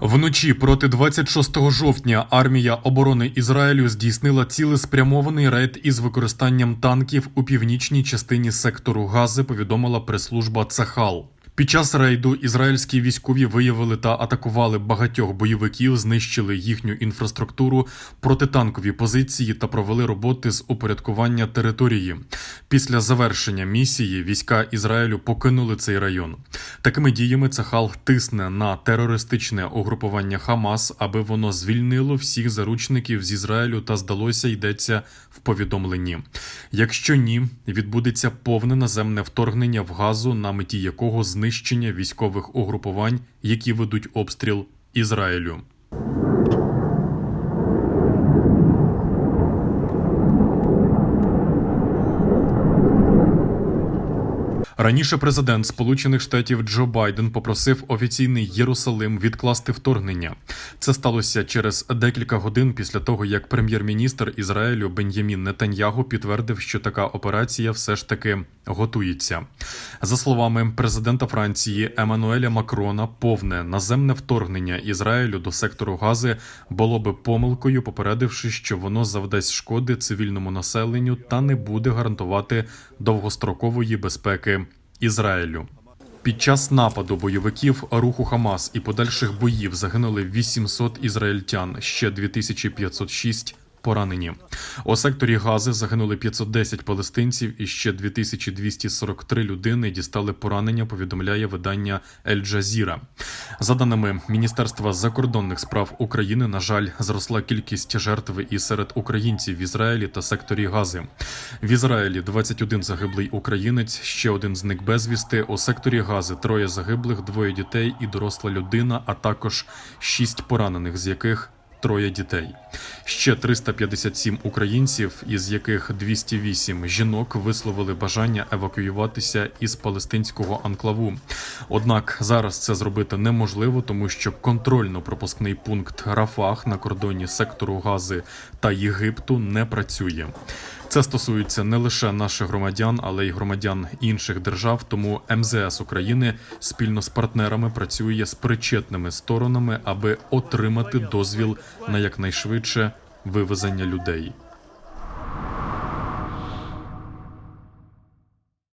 Вночі проти 26 жовтня армія оборони Ізраїлю здійснила цілеспрямований рейд із використанням танків у північній частині сектору Гази. Повідомила прес-служба Цахал. Під час рейду ізраїльські військові виявили та атакували багатьох бойовиків, знищили їхню інфраструктуру, протитанкові позиції та провели роботи з упорядкування території. Після завершення місії війська Ізраїлю покинули цей район. Такими діями Цахал тисне на терористичне угрупування Хамас, аби воно звільнило всіх заручників з Ізраїлю та здалося йдеться в повідомленні. Якщо ні, відбудеться повне наземне вторгнення в газу, на меті якого знищення військових угрупувань, які ведуть обстріл Ізраїлю. Раніше президент Сполучених Штатів Джо Байден попросив офіційний Єрусалим відкласти вторгнення. Це сталося через декілька годин після того, як прем'єр-міністр Ізраїлю Бен'ямін Нетаньягу підтвердив, що така операція все ж таки готується. За словами президента Франції Еммануеля Макрона, повне наземне вторгнення Ізраїлю до сектору Гази було би помилкою, попередивши, що воно завдасть шкоди цивільному населенню та не буде гарантувати довгострокової безпеки Ізраїлю. Під час нападу бойовиків руху Хамас і подальших боїв загинули 800 ізраїльтян, ще 2506 поранені. У секторі Гази загинули 510 палестинців і ще 2243 людини дістали поранення. Повідомляє видання Ель Джазіра. За даними Міністерства закордонних справ України, на жаль, зросла кількість жертв і серед українців в Ізраїлі та секторі Гази. В Ізраїлі 21 загиблий українець, ще один зник безвісти. У секторі Гази троє загиблих, двоє дітей і доросла людина, а також шість поранених, з яких троє дітей. Ще 357 українців, із яких 208 жінок висловили бажання евакуюватися із палестинського анклаву. Однак зараз це зробити неможливо, тому що контрольно-пропускний пункт Рафах на кордоні сектору Гази та Єгипту не працює. Це стосується не лише наших громадян, але й громадян інших держав. Тому МЗС України спільно з партнерами працює з причетними сторонами, аби отримати дозвіл на якнайшвидше вивезення людей.